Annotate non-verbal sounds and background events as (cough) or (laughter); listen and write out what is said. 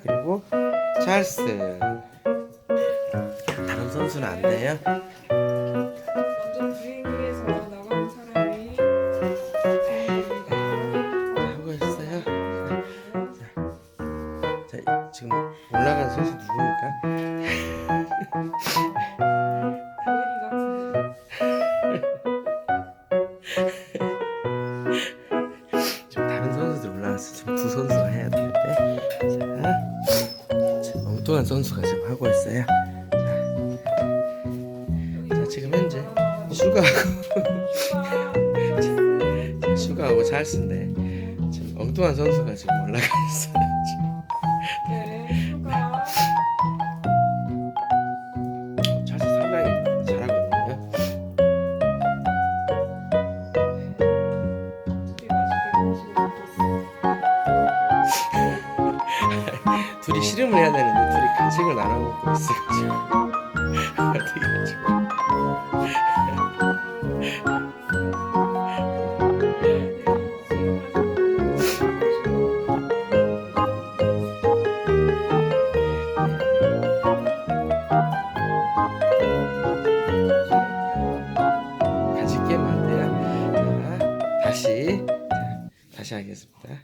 그리고 찰스 다른 선수는 안 돼요? 먼저 비행기에서 나가는 사람이 비행기가 하고 있어요. 자, 자, 지금 올라간 선수 누굽니까? 대리 (laughs) 같은 (laughs) 지금 두 선수가 해야 되는데. 자, 자, 엉뚱한 선수가 지금 하고 있어요. 자, 자 지금 현재 슈가하고 (laughs) 자, 슈가하고 찰스인데 지금 엉뚱한 선수가 지금 올라가 있어요. 둘이 씨름을 해야 되는데 둘이 간식을 나눠 먹고 있어요. 지금. 어떻게 하죠? 간식 게임 안 돼요. 자, 다시 자, 다시 하겠습니다.